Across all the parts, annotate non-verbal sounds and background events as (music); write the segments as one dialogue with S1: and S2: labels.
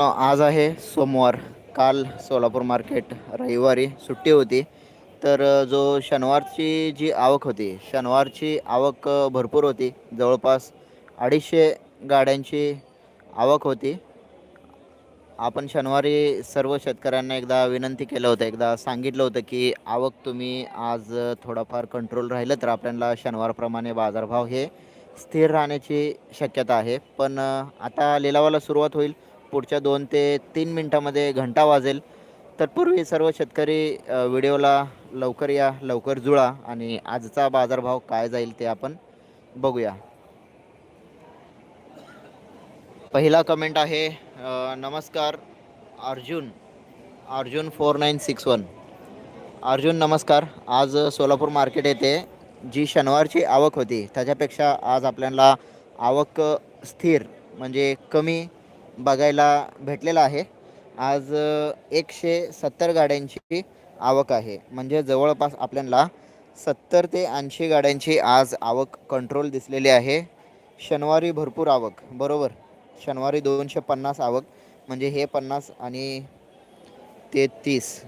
S1: आज आहे सोमवार. काल सोलापूर मार्केट रविवारी सुट्टी होती. तर जो शनिवारची जी आवक होती शनिवारची आवक भरपूर होती. जवळपास अडीचशे गाड्यांची आवक होती. आपण शनिवारी सर्व शेतकऱ्यांना एकदा विनंती केलं होतं एकदा सांगितलं होतं की आवक तुम्ही आज थोडाफार कंट्रोल राहिलं तर आपल्याला शनिवारप्रमाणे बाजारभाव हे स्थिर राहण्याची शक्यता आहे. पण आता लिलावाला सुरुवात होईल. पुढच्या दोन ते तीन मिनटामध्ये घंटा वाजेल. तत्पूर्वी सर्व शेतकरी व्हिडिओला लवकर या लवकर जुळा आणि आजचा बाजारभाव काय जाईल ते आपण बघूया. पहिला कमेंट आहे नमस्कार Arjun Arjun four nine six one. Arjun नमस्कार आज सोलापूर मार्केट येथे जी शनिवारची आवक होती त्याच्यापेक्षा आज आपल्याला आवक स्थिर म्हणजे कमी बघायला भेटलेला आहे. आज एकशे सत्तर गाड्यांची आवक आहे. म्हणजे जवळपास आपल्याला सत्तर ते ऐंशी गाड्यांची आज आवक कंट्रोल दिसलेली आहे. शनिवारी भरपूर आवक बरोबर? शनिवारी दोनशे पन्नास आवक म्हणजे हे पन्नास आणि ते तीस.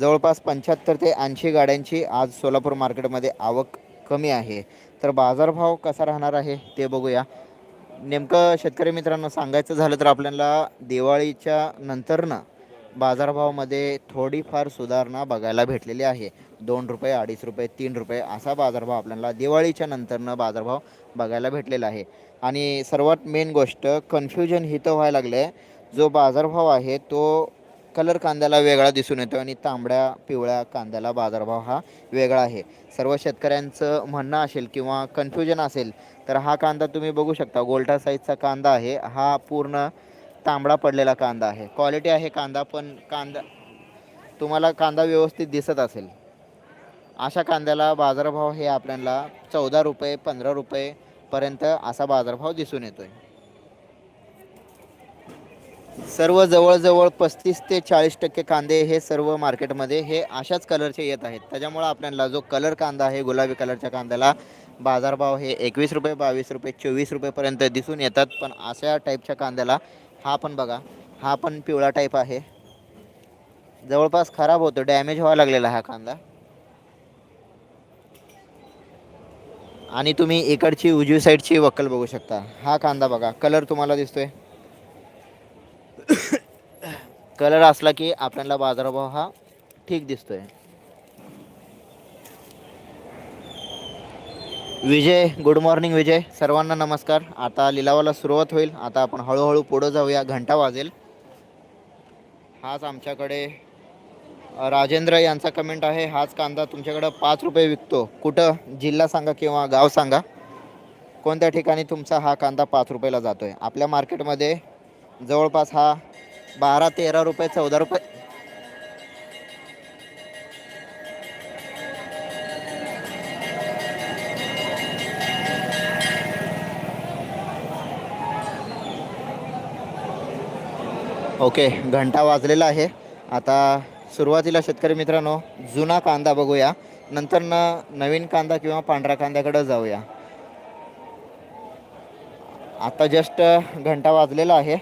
S1: जवळपास पंच्याहत्तर ते ऐंशी गाड्यांची आज सोलापूर मार्केटमध्ये आवक कमी आहे. तर बाजारभाव कसा राहणार आहे ते बघूया. नेमकं शेतकरी मित्रांनो सांगायचं झालं तर आपल्याला दिवाळीच्या नंतरनं बाजारभावामध्ये थोडीफार सुधारणा बघायला भेटलेली आहे. दोन रुपये अडीच रुपये तीन रुपये असा बाजारभाव आपल्याला दिवाळीच्या नंतरनं बाजारभाव बघायला भेटलेला आहे. आणि सर्वात मेन गोष्ट कन्फ्युजन ही तर व्हायला लागलं आहे जो बाजारभाव आहे तो कलर कांद्याला वेगळा दिसून येतो आणि तांबड्या पिवळ्या कांद्याला बाजारभाव हा वेगळा आहे. सर्व शेतकऱ्यांचं म्हणणं असेल किंवा कन्फ्युजन असेल तर हा कांदा तुम्ही बघू शकता. गोल्टा साईजचा कांदा आहे. हा पूर्ण तांबडा पडलेला कांदा आहे. क्वालिटी आहे कांदा पण कांदा तुम्हाला कांदा व्यवस्थित दिसत असेल. अशा कांद्याला बाजारभाव हे आपल्याला चौदा रुपये पंधरा रुपयेपर्यंत असा बाजारभाव दिसून येतो आहे सर्व जवळजवळ पस्तीस ते चाळीस टक्के कांदे हे सर्व मार्केटमध्ये हे अशाच कलरचे येत आहेत. त्याच्यामुळं आपल्याला जो कलर कांदा आहे गुलाबी कलरच्या कांद्याला बाजारभाव हे एकवीस रुपये बावीस रुपये चोवीस रुपयेपर्यंत दिसून येतात. पण अशा टाईपच्या कांद्याला हा पण बघा हा पण पिवळा टाईप आहे. जवळपास खराब होतो डॅमेज व्हावा लागलेला हा कांदा. आणि तुम्ही इकडची उजवी साईडची वक्कल बघू शकता. हा कांदा बघा कलर तुम्हाला दिसतोय. कलर असला की आपल्याला बाजारभाव हा ठीक दिसतोय. Vijay good morning Vijay. सर्वांना नमस्कार. आता लिलावाला सुरुवात होईल. आता आपण हळूहळू पुढं जाऊया. घंटा वाजेल. हाच आमच्याकडे राजेंद्र यांचा कमेंट आहे. हाच कांदा तुमच्याकडं पाच रुपये विकतो. कुठं? जिल्हा सांगा किंवा गाव सांगा. कोणत्या ठिकाणी तुमचा हा कांदा पाच रुपयाला जातो आहे आपल्या मार्केटमध्ये जवळपास हा बारा तेरा रुपये चौदा रुपये. ओके घंटा वाजलेला आहे. आता सुरुवातीला शेतकरी मित्रांनो जुना कांदा बघूया. नंतर न नवीन कांदा किंवा पांढऱ्या कांद्याकडं जाऊया. आता जस्ट घंटा वाजलेला आहे.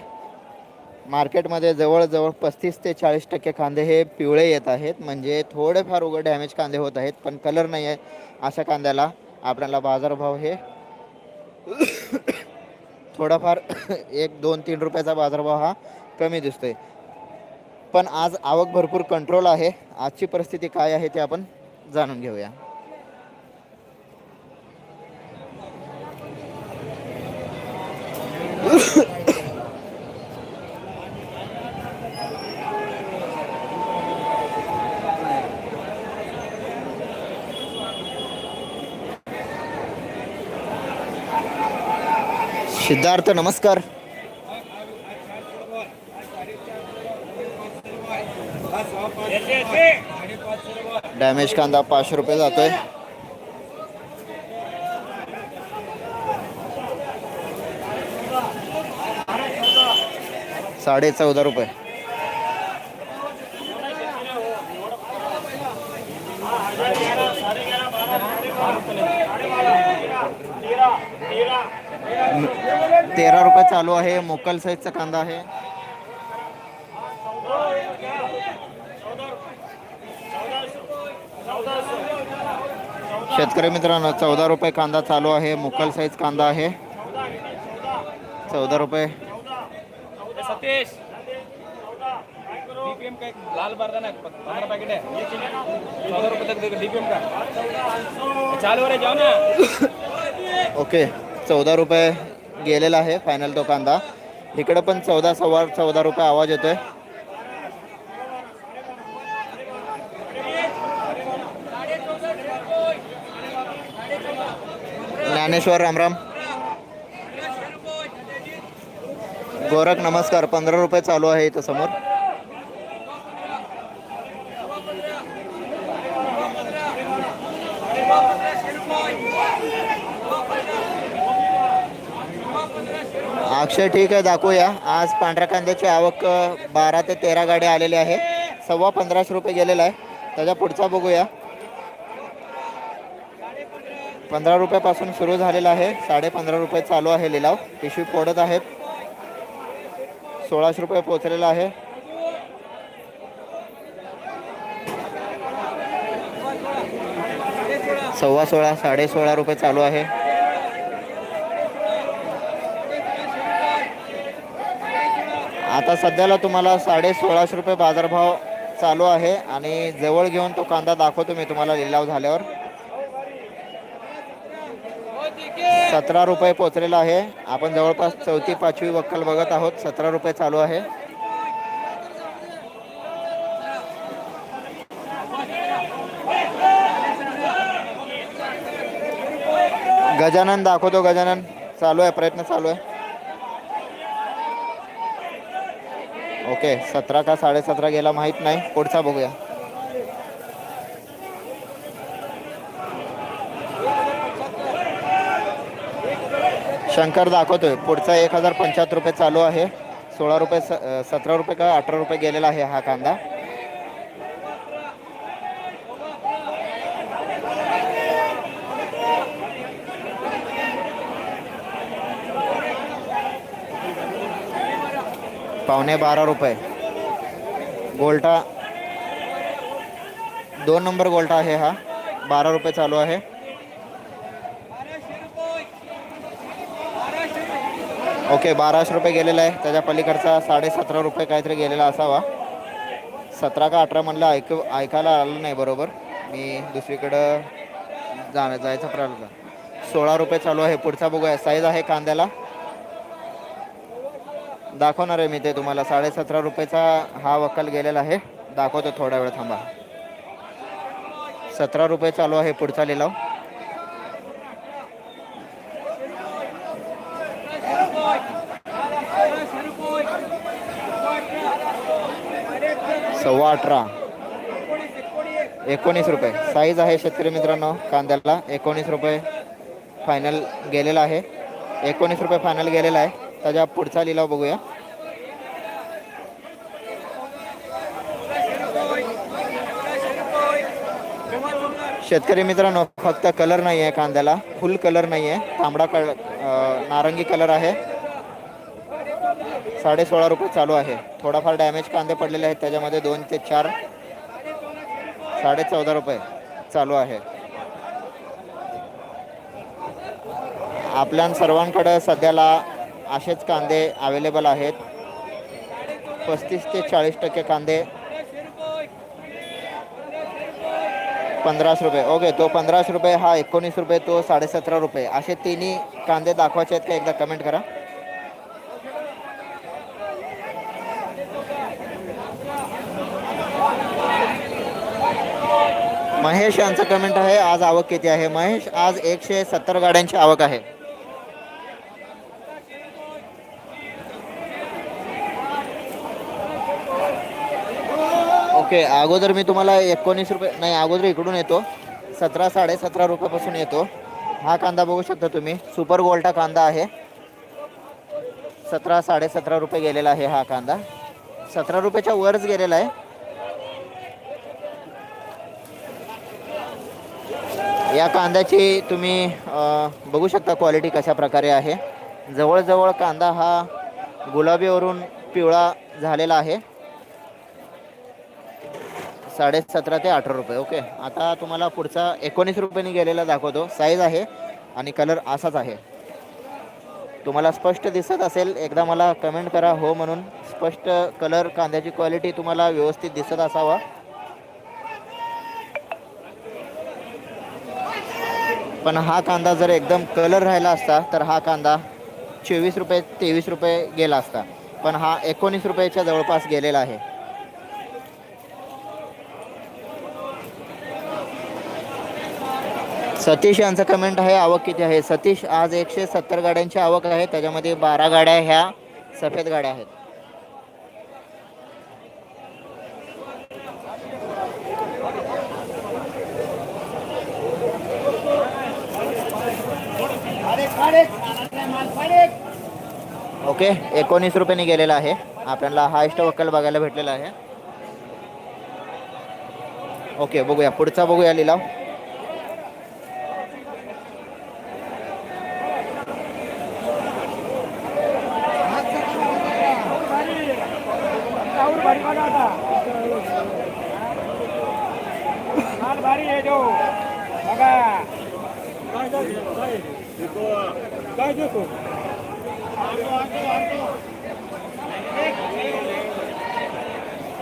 S1: मार्केटमध्ये जवळजवळ पस्तीस ते चाळीस टक्के कांदे हे पिवळे येत आहेत. म्हणजे थोडेफार उघड डॅमेज कांदे होत आहेत पण कलर नाही आहे अशा कांद्याला. आपल्याला बाजारभाव हे थोडाफार (coughs) एक दोन तीन रुपयाचा बाजारभाव हा कमी दिसतोय. पण आज आवक भरपूर कंट्रोल आहे. आजची परिस्थिती काय आहे ते आपण जाणून घेऊया. सिद्धार्थ नमस्कार. डॅमेज कांदा पाचशे रुपये जातोय. साडे चौदा रुपये. तेरा. तेरा रुपये चालू आहे मोकल साईजचा कांदा आहे. शेतकरी मित्रांनो चौदा रुपये कांदा चालू आहे मोकल साईज कांदा आहे. चौदा रुपये. (coughs) ओके. चौदा रुपये गेलेला आहे फायनल तो कांदा इकडं पण चौदा सव्वा चौदा रुपये आवाज येतोय. ज्ञानेश्वर रामराम गोरख नमस्कार. पंधरा रुपये चालू आहे इथं समोर. अक्षय ठीक आहे दाखवूया. आज पांढऱ्या कांद्याची आवक बारा ते तेरा गाड्या आलेली आहे सव्वा पंधराशे रुपये गेलेला आहे. त्याच्या पुढचा बघूया. पंधरा रुपयापासून सुरू झालेला आहे. साडे पंधरा रुपये चालू आहे लिलाव. पिशवी फोडत आहेत. सोळाशे रुपये पोचलेला आहे. सव्वा सोळा साडे सोळा रुपये चालू आहे. आता सध्याला तुम्हाला साडे सोळाशे रुपये बाजारभाव चालू आहे आणि जवळ घेऊन तो कांदा दाखवतो मी तुम्हाला लिलाव झाल्यावर. सतरा रुपये पोचलेला आहे. आपण जवळपास चौथी पाचवी वक्कल बघत आहोत. सतरा रुपये चालू आहे. गजानन दाखवतो गजानन. चालू आहे प्रयत्न चालू आहे. ओके सतरा का साडेसतरा गेला माहीत नाही. पुढचा बघूया. शंकर दाखवतोय. पुढचा एक हजार पंच्याहत्तर रुपये चालू आहे. सोळा रुपये स सतरा रुपये का अठरा रुपये गेलेला आहे हा कांदा. पावणे बारा रुपये. गोल्टा. दोन नंबर गोल्टा आहे हा. बारा रुपये चालू आहे. ओके बाराशे रुपये गेलेला आहे. त्याच्या पलीकडचा साडेसतरा रुपये काहीतरी गेलेला असावा. सतरा का अठरा म्हणलं ऐक ऐकायला आलं नाही बरोबर. मी दुसरीकडं जाणं जायचा प्रयत्न सोळा रुपये चालू आहे. पुढचा बघूया. साईज आहे कांद्याला. दाखवणार आहे मी ते तुम्हाला. साडे सतरा रुपयेचा हा वक्कल गेलेला आहे. दाखवतो थोडा वेळ थांबा. सतरा रुपये चालू आहे पुढचा लिलाव. सव्वा अठरा. एकोणीस रुपये. साईज आहे शेतकरी मित्रांनो कांद्याला एकोणीस रुपये फायनल गेलेला आहे. एकोणीस रुपये फायनल गेलेला आहे. त्याच्या पुढचा लिलाव बघूया. शेतकरी मित्रांनो फक्त कलर नाही आहे कांद्याला. फुल कलर नाही आहे तांबडा कलर नारंगी कलर आहे. साडे सोळा रुपये चालू आहे. थोडाफार डॅमेज कांदे पडलेले आहेत. त्याच्यामध्ये दोन ते चार साडे चौदा रुपये चालू आहे. आपल्या सर्वांकडे सध्याला असेच कांदे अवेलेबल आहेत. पस्तीस ते चाळीस टक्के कांदे. पंधराशे रुपये. ओके तो पंधराशे रुपये हा एकोणीस रुपये तो साडेसतरा रुपये. असे तिन्ही कांदे दाखवायचे आहेत का एकदा कमेंट करा. महेश यांचं कमेंट आहे आज आवक किती आहे? महेश आज एकशे सत्तर गाड्यांची आवक आहे. ओके अगोदर मी तुम्हाला एकोणीस रुपये नाही अगोदर इकडून येतो. सतरा साडेसतरा रुपयापासून येतो. हा कांदा बघू शकता तुम्ही. सुपर गोल्टा कांदा आहे. सतरा साडेसतरा रुपये गेलेला आहे हा कांदा. सतरा रुपयाच्या वरच गेलेला आहे. या कांद्याची तुम्ही बघू शकता क्वालिटी कशा प्रकारे आहे. जवळजवळ कांदा हा गुलाबीवरून पिवळा झालेला आहे. साडे सतरा ते अठरा रुपये ओके आता तुम्हाला पुढचा एकोणीस रुपयांनी गेलेला दाखवतो. साईज आहे आणि कलर असाच आहे. तुम्हाला स्पष्ट दिसत असेल एकदा मला कमेंट करा हो म्हणून. स्पष्ट कलर कांद्याची क्वालिटी तुम्हाला व्यवस्थित दिसत असावा. पण हा कांदा जर एकदम कलर राहिला असता तर हा कांदा चोवीस रुपये तेवीस रुपये गेला असता. पण हा एकोणीस रुपयाच्या जवळपास गेलेला आहे. सतीश यांचं कमेंट आहे आवक किती आहे? सतीश आज एकशे सत्तर गाड्यांची आवक आहे त्याच्यामध्ये बारा गाड्या ह्या सफेद गाड्या आहेत. ओके एकोणीस रुपयांनी गेलेला आहे. आपल्याला हायस्ट वक्कल बघायला भेटलेला आहे. ओके बघूया. पुढचा बघूया लिलाव
S2: और भारी काढा आता माल भारी आहे जो बघा काय काय काय देखो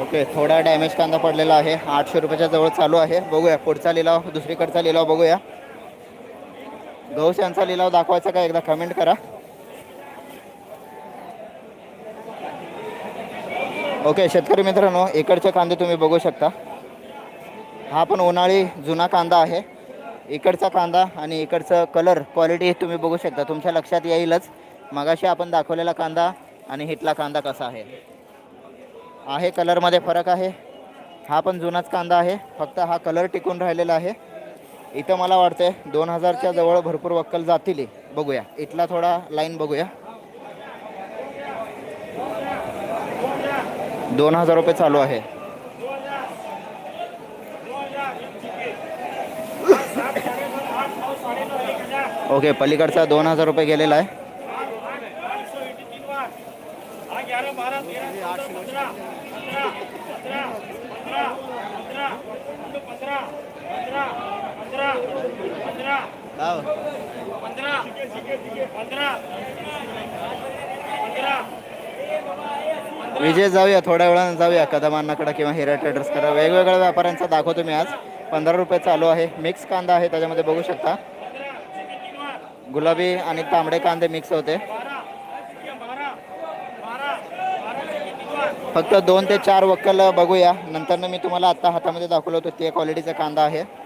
S1: ओके थोडा डॅमेज कांदा पडलेला आहे. आठशे रुपयाच्या जवळ चालू आहे. बघूया पुढचा लिलाव दुसरीकडचा लिलाव बघूया. गौस यांचा लिलाव दाखवायचा का एकदा कमेंट करा. ओके शेतकरी मित्रांनो इकडचे कांदे तुम्ही बघू शकता. हा पण उन्हाळी जुना कांदा आहे. इकडचा कांदा आणि इकडचं कलर क्वालिटी तुम्ही बघू शकता. तुमच्या लक्षात येईलच. मगाशी आपण दाखवलेला कांदा आणि हिटला कांदा कसा आहे. आहे कलरमध्ये फरक आहे. हा पण जुनाच कांदा आहे. फक्त हा कलर टिकून राहिलेला आहे. इथं मला वाटतंय दोन हजारच्या जवळ भरपूर वक्कल जातील. बघूया. इथला थोडा लाईन बघूया. दोन हजार रुपये चालू आहे. ओके पलीकडचा दोन हजार रुपये गेलेला आहे. विजय जाऊया थोड्या वेळानं जाऊया. कदमांनाकडे किंवा हिरा ट्रेडर्सकडे. वेगवेगळ्या व्यापाऱ्यांचा दाखवतो मी आज. पंधरा रुपये चालू आहे. मिक्स कांदा आहे त्याच्यामध्ये बघू शकता. गुलाबी आणि तांबडे कांदे मिक्स होते. फक्त दोन ते चार वक्कल बघूया. नंतर मी तुम्हाला आता हातामध्ये दाखवलं होतं ते क्वालिटीचा कांदा आहे.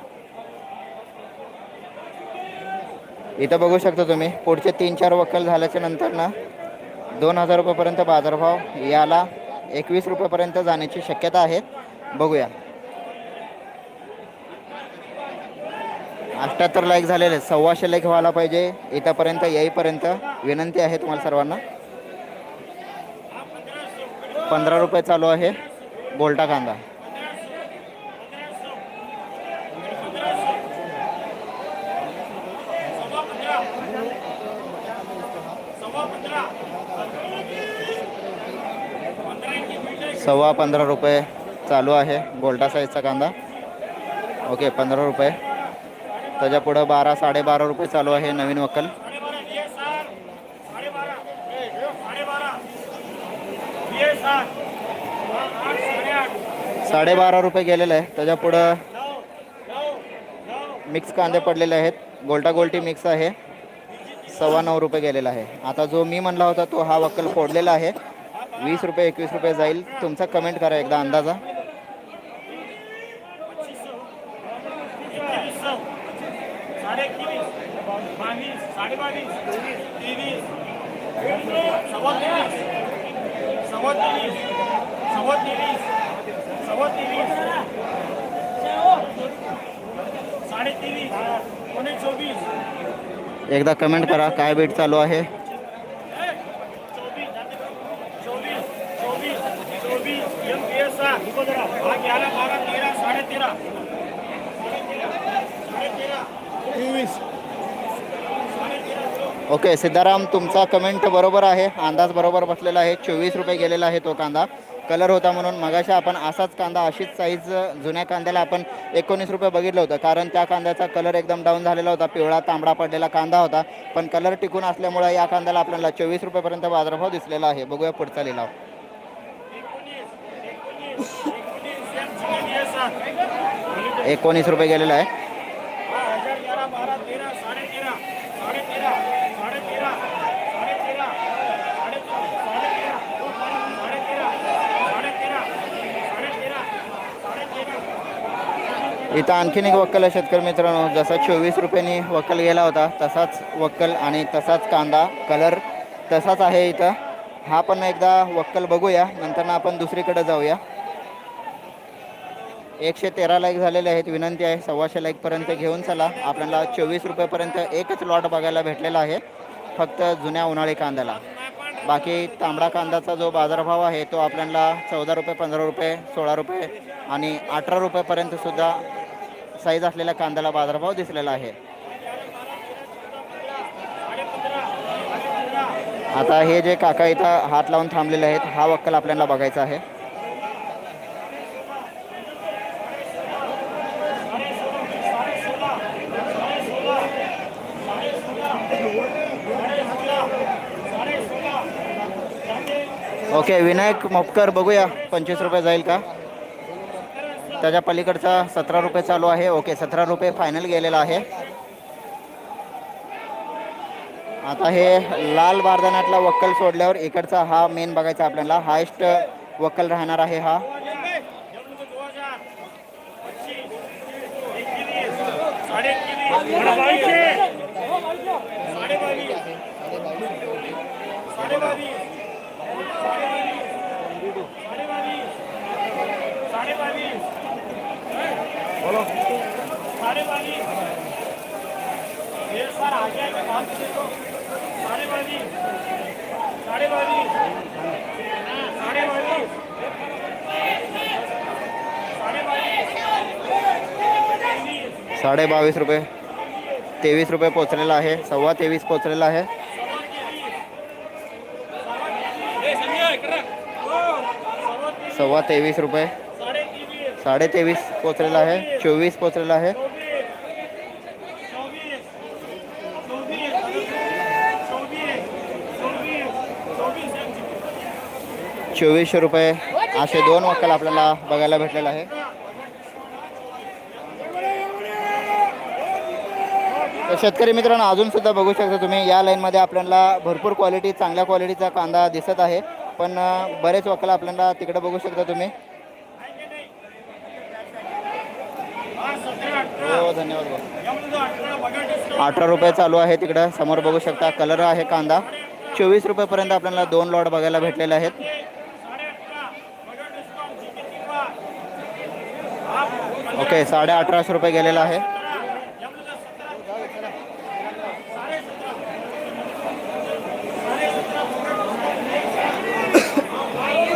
S1: इथं बघू शकता तुम्ही पुढचे तीन चार वक्कल झाल्याच्यानंतर ना दोन हजार रुपयेपर्यंत बाजारभाव याला एकवीस रुपयेपर्यंत जाण्याची शक्यता आहे. बघूया. अठ्ठ्याहत्तर लाईक झालेले सव्वाशे लाईक व्हायला पाहिजे. इथंपर्यंत येईपर्यंत विनंती आहे तुम्हाला सर्वांना. पंधरा रुपये चालू आहे. बोलटा कांदा. सव्वा पंधरा रुपये चालू आहे. गोल्डा साईजचा कांदा. ओके पंधरा रुपये. त्याच्या पुढं बारा साडेबारा रुपये चालू आहे नवीन वक्कल. साडेबारा रुपये गेलेलं आहे. त्याच्या पुढं मिक्स कांदे पडलेले आहेत. गोल्टा गोल्टी मिक्स आहे. सव्वा नऊ रुपये गेलेला आहे. आता जो मी म्हणला होता तो हा वक्कल फोडलेला आहे. वीस रुपये एकवीस रुपये जाईल. तुमचा कमेंट करा एकदा अंदाजा. एकदा कमेंट करा काय बेट चालू आहे.
S2: ग्यारह बारह तेरह साढ़े तेरह
S1: ओके सिद्धाराम तुमचा कमेंट बरोबर आहे. अंदाज बरोबर बसलेला आहे. चोवीस रुपये गेलेला आहे तो कांदा. कलर होता म्हणून मगाशी आपण असाच कांदा अशीच साईज जुन्या कांद्याला आपण एकोणीस रुपये बघितलं होतं. कारण त्या कांद्याचा कलर एकदम डाऊन झालेला होता. पिवळा तांबडा पडलेला कांदा होता. पण कलर टिकून असल्यामुळे या कांद्याला आपल्याला चोवीस रुपयेपर्यंत बाजारभाव दिसलेला आहे. बघूया पुढचा लिलाव. एकोणीस रुपये गेलेला आहे. इथं आणखीन एक वक्कल आहे शेतकरी मित्रांनो. जसा चोवीस रुपयांनी वक्कल गेला होता तसाच वक्कल आणि तसाच कांदा कलर तसाच आहे इथं. हा पण एकदा वक्कल बघूया. नंतर ना आपण दुसरीकडे जाऊया. एकशे तेरा लाईक झालेले आहेत. विनंती आहे सव्वाशे लाईकपर्यंत घेऊन चला. आपल्याला चोवीस रुपयेपर्यंत एकच लॉट बघायला भेटलेला आहे. फक्त जुन्या उन्हाळी कांद्याला. बाकी तांबडा कांद्याचा जो बाजारभाव आहे तो आपल्याला चौदा रुपये पंधरा रुपये सोळा रुपये आणि अठरा रुपयेपर्यंत सुद्धा साईज असलेल्या कांद्याला बाजारभाव दिसलेला आहे. आता हे जे काका इथं हात लावून थांबलेले आहेत हा वक्कल आपल्याला बघायचा आहे. ओके विनायक मोपकर बघूया. पंचवीस रुपये जाईल का? त्याच्या पलीकडचा सतरा रुपये चालू आहे. ओके सतरा रुपये फायनल गेलेला आहे. आता हे लाल बारदानातला वक्कल सोडल्यावर इकडचा हा मेन बघायचा आपल्याला. हायस्ट वक्कल राहणार आहे हा. साडे बावीस रुपये. तेवीस रुपये पोचलेला आहे. सव्वा तेवीस पोचलेला आहे. सव्वा तेवीस रुपये. साडे तेवीस पोचलेला आहे. चोवीस पोचलेला आहे. चोवीसशे रुपये असे दोन वक्कल आपल्याला बघायला भेटलेला आहे. तर शेतकरी मित्रांनो अजून सुद्धा बघू शकता तुम्ही या लाईनमध्ये आपल्याला भरपूर क्वालिटी चांगल्या क्वालिटीचा कांदा दिसत आहे. पण बरेच वक्कल आपल्याला तिकडे बघू शकता तुम्ही. हो धन्यवाद अठरा रुपये चालू आहे तिकडं समोर बघू शकता कलर आहे कांदा. चोवीस रुपयेपर्यंत आपल्याला दोन लॉट बघायला भेटलेले आहेत. ओके साडे अठराशे रुपये गेलेला आहे.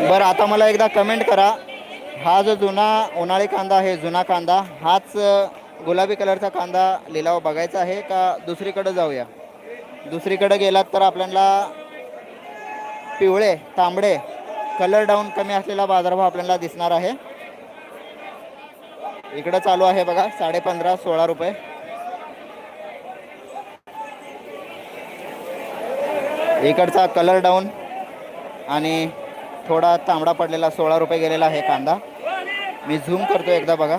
S1: बरं आता मला एकदा कमेंट करा. हा जो जुना उन्हाळी कांदा आहे जुना कांदा हाच गुलाबी कलरचा कांदा लिलाव बघायचा आहे का दुसरीकडं जाऊया? दुसरीकडं गेलात तर आपल्याला पिवळे तांबडे कलर डाऊन कमी असलेला बाजारभाव आपल्याला दिसणार आहे. इकडं चालू आहे बघा साडे पंधरा सोळा रुपये. इकडचा कलर डाऊन आणि थोडा तांबडा पडलेला सोळा रुपये गेलेला आहे कांदा. मी झूम करतो एकदा बघा.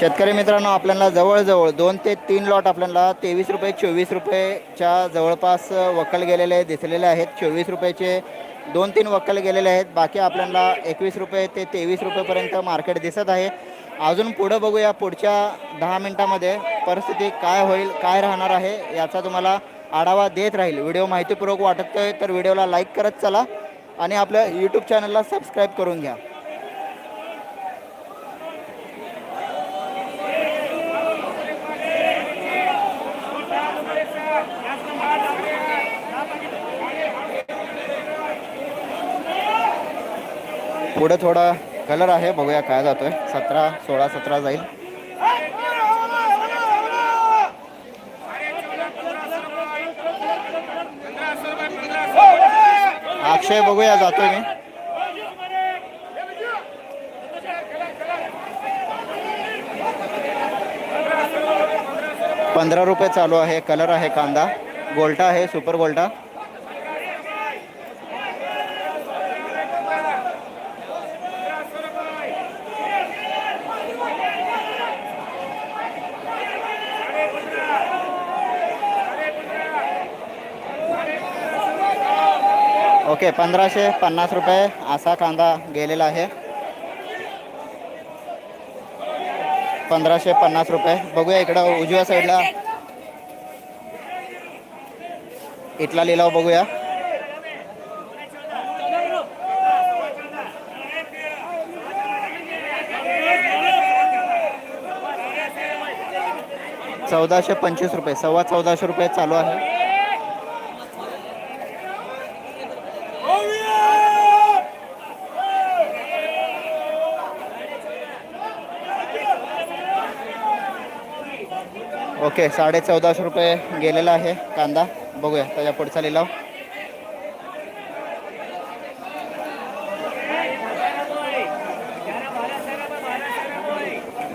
S1: शेतकरी मित्रांनो आपल्याला जवळजवळ दोन ते तीन लॉट आपल्याला तेवीस रुपये चोवीस रुपयेच्या जवळपास वक्कल गेलेले दिसलेले आहेत. चोवीस रुपयाचे दोन तीन वक्कल गेलेले आहेत. बाकी आपल्याला एकवीस रुपये ते तेवीस रुपयेपर्यंत मार्केट दिसत आहे. अजून पुढं बघूया पुढच्या दहा मिनटामध्ये परिस्थिती काय होईल काय राहणार आहे याचा तुम्हाला आढावा देत राहील. व्हिडिओ माहितीपूर्वक वाटत आहे तर व्हिडिओला लाईक करत चला आणि आपल्या यूट्यूब चॅनलला सबस्क्राईब करून घ्या. पुढे थोडा कलर आहे बघूया काय जातोय. सतरा सोळा सतरा जाईल. अक्षय बघूया जातोय मी. पंधरा रुपये चालू आहे कलर आहे कांदा. गोल्टा आहे सुपर गोल्टा. ओके पंधराशे पन्नास रुपये असा कांदा गेलेला आहे. पंधराशे पन्नास रुपये. बघूया इकडं उजव्या साईडला इथला लिलाव बघूया. चौदाशे पंचवीस रुपये सव्वा चौदाशे रुपये चालू आहे. ओके साडे चौदाशे रुपये गेलेला आहे कांदा. बघूया त्याच्या पुढचा लिलाव.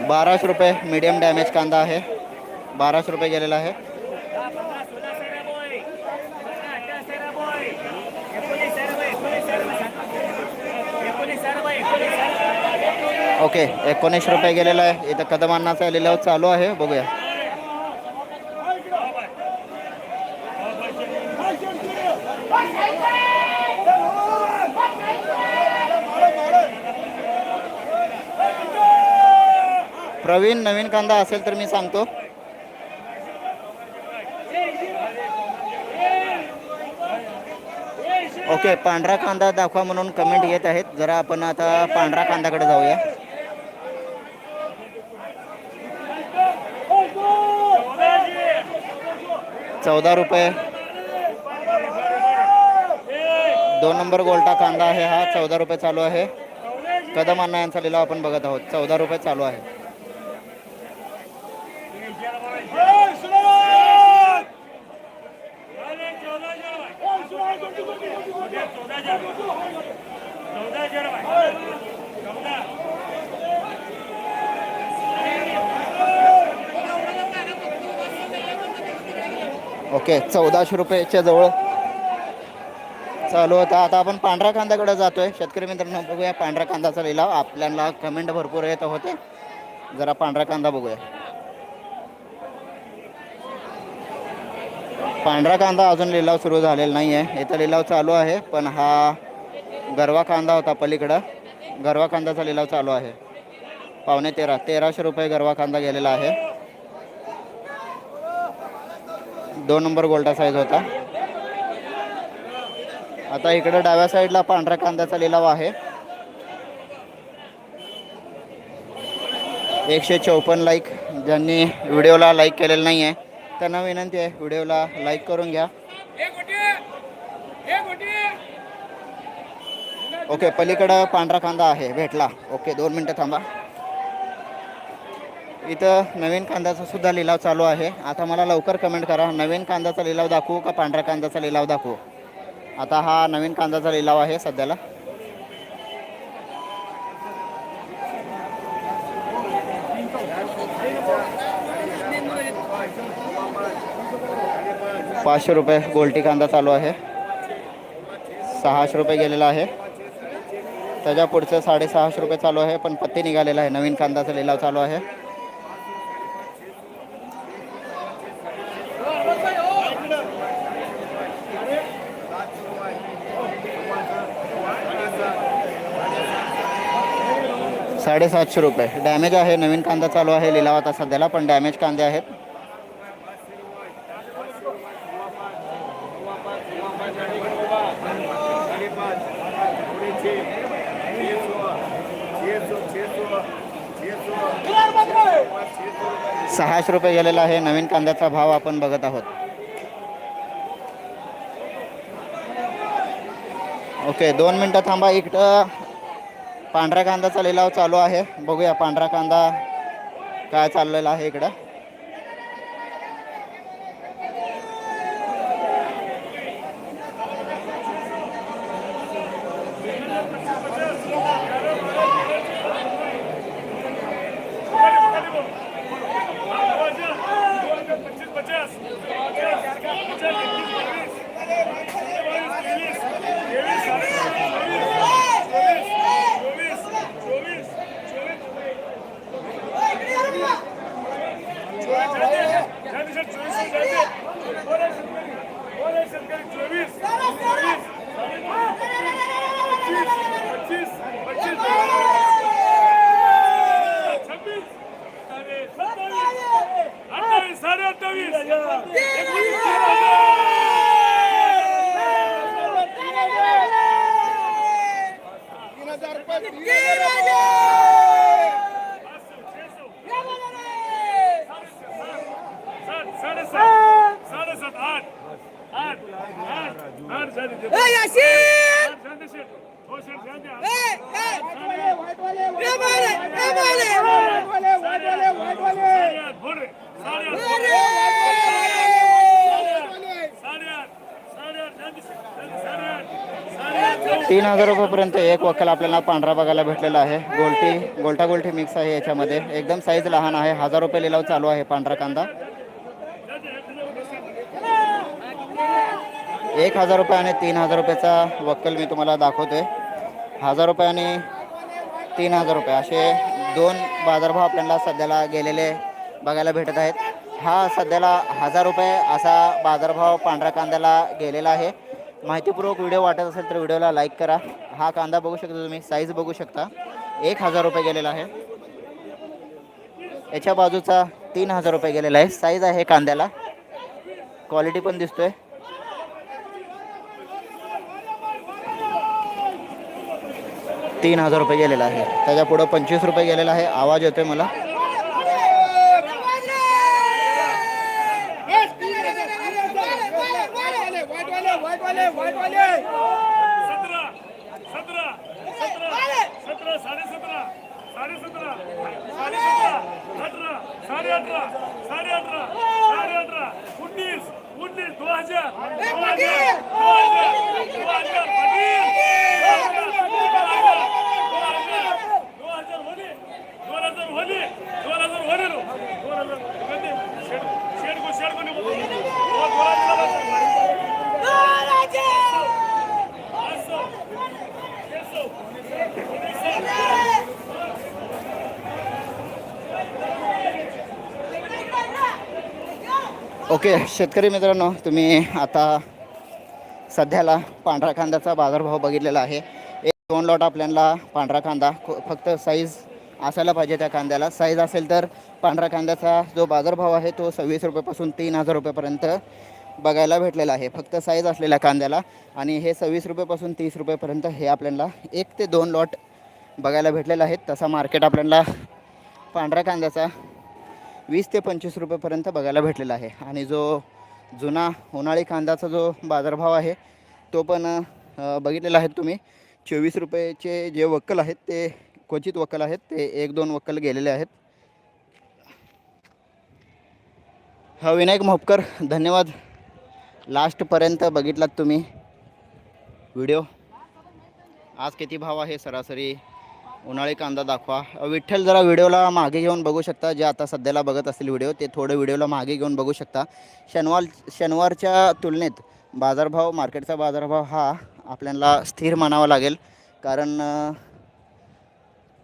S1: बाराशे रुपये मीडियम डॅमेज कांदा आहे. बाराशे रुपये गेलेला आहे. ओके एकोणीसशे रुपये गेलेला आहे. इथं कदमांनाचा लिलाव चालू आहे. बघूया. प्रवीण नवीन कांदा असेल तर मी सांगतो. ओके पांढरा कांदा दाखवा म्हणून कमेंट येत आहेत. जरा आपण आता पांढरा कांद्याकडे जाऊया. चौदा रुपये. दोन नंबर गोल्टा कांदा आहे हा. चौदा रुपये चालू आहे. कदम अण्णा यांचा लिलाव आपण बघत आहोत. चौदा रुपये चालू आहे. ओके चौदाशे रुपयाच्या जवळ. चालू होता आता आपण पांढऱ्या कांद्याकडे जातोय. शेतकरी मित्रांनो बघूया पांढऱ्या कांद्याचा लिलाव. आपल्याला कमेंट भरपूर येत होते. जरा पांढरा कांदा बघूया. पांढरा कांदा अजून लिलाव सुरू झालेला नाही आहे इथं लिलाव चालू आहे पण हा गरवा कांदा होता पलीकडं. गरवा कांद्याचा लिलाव चालू आहे. पावणे तेरा तेराशे रुपये गरवा कांदा गेलेला आहे. दोन नंबर गोल्डा साईज होता. आता इकडे डाव्या साईडला पांढऱ्या कांद्याचा लिलाव आहे. एकशे चौपन्न लाईक ज्यांनी व्हिडिओला लाईक केलेलं नाही आहे त्यांना विनंती आहे व्हिडिओला लाईक करून घ्या. ओके पलीकडं पांढरा कांदा आहे भेटला. ओके दोन मिनटं थांबा. इथं नवीन कांद्याचा सुद्धा लिलाव चालू आहे. आता मला लवकर कमेंट करा. नवीन कांद्याचा लिलाव दाखवू का पांढऱ्या कांद्याचा लिलाव दाखवू? आता हा नवीन कांद्याचा लिलाव आहे सध्याला. पाचशे रुपये गोल्टी कांदा चालू आहे. सहाशे रुपये गेलेला आहे. त्याच्या पुढचं साडेसहाशे रुपये चालू आहे पण पत्ती निघालेला आहे. नवीन कांद्याचा लिलाव चालू आहे. साडेसातशे रुपये. डॅमेज आहे नवीन कांदा चालू आहे लिलाव आता सध्याला पण डॅमेज कांदे आहेत. सहाशे रुपये गेलेला आहे नवीन कांद्याचा भाव आपण बघत आहोत. ओके दोन मिनटं थांबा इकडं पांढऱ्या कांदाचा लिलाव चालू आहे. बघूया पांढरा कांदा काय चाललेला आहे इकडं. Yeah. एक वक्कल आपल्याला पांढरा बघायला भेटलेला आहे. गोलटी गोलटा गोलटी मिक्स आहे याच्यामध्ये. एकदम साईज लहान आहे. हजार रुपये लिलाव चालू आहे पांढरा कांदा. एक हजार रुपये आणि तीन हजार रुपयाचा वक्कल मी तुम्हाला दाखवतोय. हजार रुपये आणि तीन हजार रुपये. असे दोन बाजारभाव आपल्याला सध्याला गेलेले बघायला भेटत आहेत. हा सध्याला हजार रुपये असा बाजारभाव पांढऱ्या कांद्याला गेलेला आहे. माहितीपूर्वक व्हिडिओ वाटत असेल तर व्हिडिओला लाईक करा. हा कांदा बघू शकता तुम्ही साईज बघू शकता. एक हजार रुपये गेलेला आहे. याच्या बाजूचा तीन हजार रुपये गेलेला आहे. साईज आहे कांद्याला. क्वालिटी पण दिसतोय. तीन हजार रुपये गेलेला आहे. त्याच्या पुढं पंचवीस रुपये गेलेला आहे. आवाज येतोय मला
S3: सतरा सतरा सतरा सतरा साडे सतरा साडे सतरा साडे सतरा अठरा साडे अठरा साडे अठरा साडे अठरा उन्नीस उन्नीस दो हजार दो हजार दो हजार दो हजार दो हजार होणे दोन हजार होणे दोन हजार होणे रो दोन हजार कधी शेड शेड को शेड को निघतो दोन हजार
S1: ओके शेतकरी मित्रांनो तुम्ही आता सध्याला पांढरा कांद्याचा बाजारभाव बघितलेला आहे. एक दोन लॉट आपल्याला पांढरा कांदा फक्त साईज असायला पाहिजे त्या कांद्याला. साईज असेल तर पांढरा कांद्याचा जो बाजारभाव आहे तो सव्वीस रुपयापासून तीन हजार रुपयेपर्यंत बघायला भेटलेला आहे. फक्त साईज असलेल्या कांद्याला आणि हे सव्वीस रुपयापासून तीस रुपयेपर्यंत हे आपल्याला एक ते दोन लॉट बघायला भेटलेलं आहे. तसा मार्केट आपल्याला पांढऱ्या कांद्याचा वीस ते पंचवीस रुपयेपर्यंत बघायला भेटलेला आहे. आणि जो जुना उन्हाळी कांद्याचा जो बाजारभाव आहे तो पण बघितलेला आहे तुम्ही. चोवीस रुपयेचे जे वक्कल आहेत ते क्वचित वक्कल आहेत. ते एक दोन वक्कल गेलेले आहेत. हा विनायक मोपकर धन्यवाद. लास्टपर्यंत बघितलात तुम्ही व्हिडिओ. आज किती भाव आहे सरासरी? उन्हाळी कांदा दाखवा. विठ्ठल जरा व्हिडिओला मागे घेऊन बघू शकता. जे आता सध्याला बघत असतील व्हिडिओ ते थोडं व्हिडिओला मागे घेऊन बघू शकता. शनिवार शनिवारच्या तुलनेत बाजारभाव मार्केटचा बाजारभाव हा आपल्याला स्थिर मानावा लागेल. कारण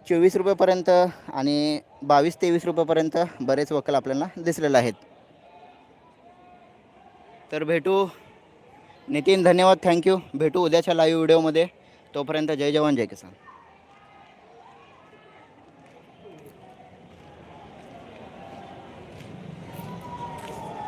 S1: चोवीस रुपयेपर्यंत आणि बावीस तेवीस रुपयेपर्यंत बरेच वकील आपल्याला दिसलेले आहेत. तर भेटू. नितीन धन्यवाद. थँक्यू भेटू उद्याच्या लाईव्ह व्हिडिओमध्ये तोपर्यंत जय जवान जय किसान.